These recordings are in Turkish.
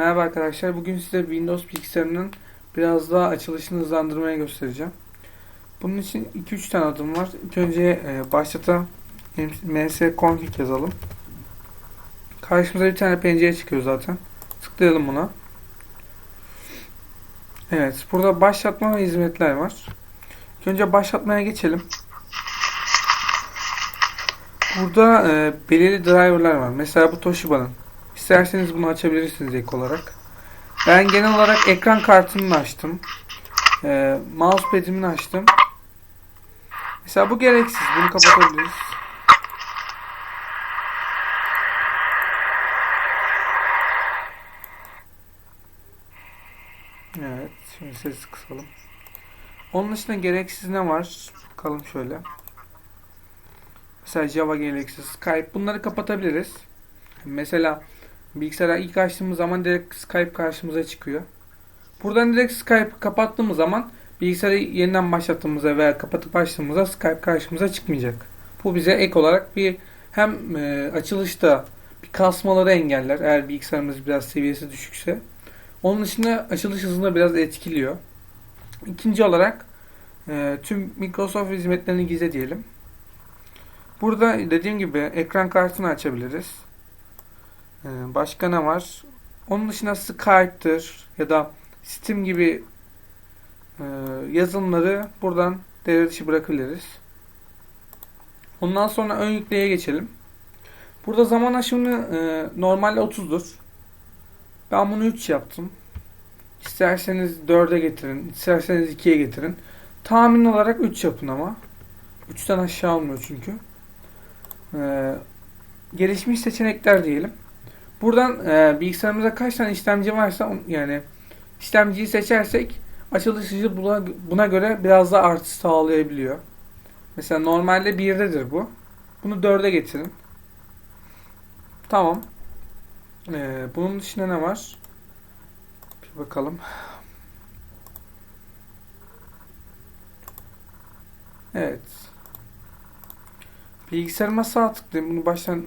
Merhaba arkadaşlar. Bugün size Windows bilgisayarının biraz daha açılışını hızlandırmaya göstereceğim. Bunun için 2-3 tane adım var. İlk önce e, başlata msconfig yazalım. Karşımıza bir tane pencere çıkıyor zaten. Tıklayalım buna. Evet. Burada başlatma ve hizmetler var. İlk önce başlatmaya geçelim. Burada e, belirli driverlar var. Mesela bu Toshiba'nın. İsterseniz bunu açabilirsiniz ek olarak. Ben genel olarak ekran kartını açtım. E, mousepad'imi açtım. Mesela bu gereksiz. Bunu kapatabiliriz. Evet. Şimdi sesi kısalım. Onun dışında gereksiz ne var? Bakalım şöyle. Mesela Java gereksiz, Skype bunları kapatabiliriz. Mesela bilgisayara ilk açtığımız zaman direkt Skype karşımıza çıkıyor. Buradan direkt Skype kapattığımız zaman bilgisayarı yeniden başlattığımızda veya kapatıp açtığımızda Skype karşımıza çıkmayacak. Bu bize ek olarak bir hem e, açılışta bir kasmaları engeller eğer bilgisayarımız biraz seviyesi düşükse. Onun dışında açılış hızını biraz etkiliyor. İkinci olarak e, tüm Microsoft hizmetlerini gizle diyelim. Burada dediğim gibi ekran kartını açabiliriz. Ee, başka ne var? Onun dışında Skype'tır ya da Steam gibi e, yazılımları buradan devre dışı bırakabiliriz. Ondan sonra ön yükleye geçelim. Burada zaman aşımını e, normalde 30'dur. Ben bunu 3 yaptım. İsterseniz 4'e getirin, isterseniz 2'ye getirin. Tahmin olarak 3 yapın ama. 3'ten aşağı olmuyor çünkü. Ee, gelişmiş seçenekler diyelim. Buradan e, bilgisayarımızda kaç tane işlemci varsa yani işlemciyi seçersek açılış hızı buna, buna göre biraz daha artış sağlayabiliyor. Mesela normalde 1'dedir bu. Bunu 4'e getirin. Tamam. Ee, bunun dışında ne var? Bir bakalım. Evet. Bilgisayarıma sağ tıklayın. Bunu baştan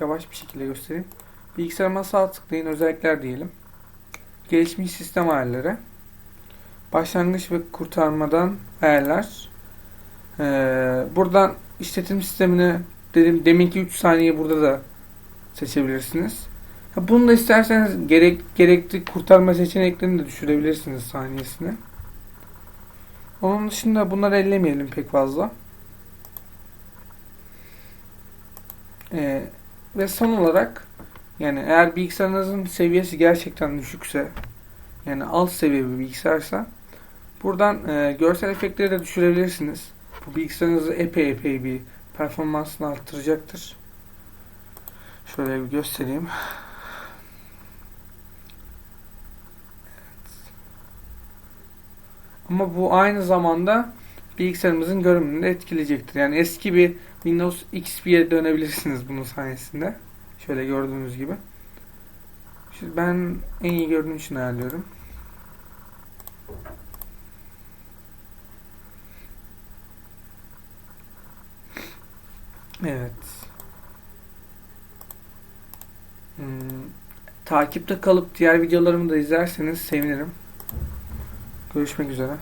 yavaş bir şekilde göstereyim. Bilgisayarıma sağ tıklayın. Özellikler diyelim. Gelişmiş sistem ayarları. Başlangıç ve kurtarmadan ayarlar. Ee, buradan işletim sistemini dedim deminki 3 saniye burada da seçebilirsiniz. Bunu da isterseniz gerek, gerekli kurtarma seçeneklerini de düşürebilirsiniz saniyesini. Onun dışında bunları ellemeyelim pek fazla. Ee, ve son olarak yani eğer bilgisayarınızın seviyesi gerçekten düşükse yani alt seviye bir bilgisayarsa buradan e, görsel efektleri de düşürebilirsiniz. Bu bilgisayarınızı epey epey bir performansını arttıracaktır. Şöyle bir göstereyim. Ama bu aynı zamanda bilgisayarımızın görünümünü de etkileyecektir. Yani eski bir Windows XP'ye dönebilirsiniz bunun sayesinde. Şöyle gördüğünüz gibi. Şimdi ben en iyi görünüm için ayarlıyorum. Evet. Hmm, takipte kalıp diğer videolarımı da izlerseniz sevinirim. Görüşmek üzere.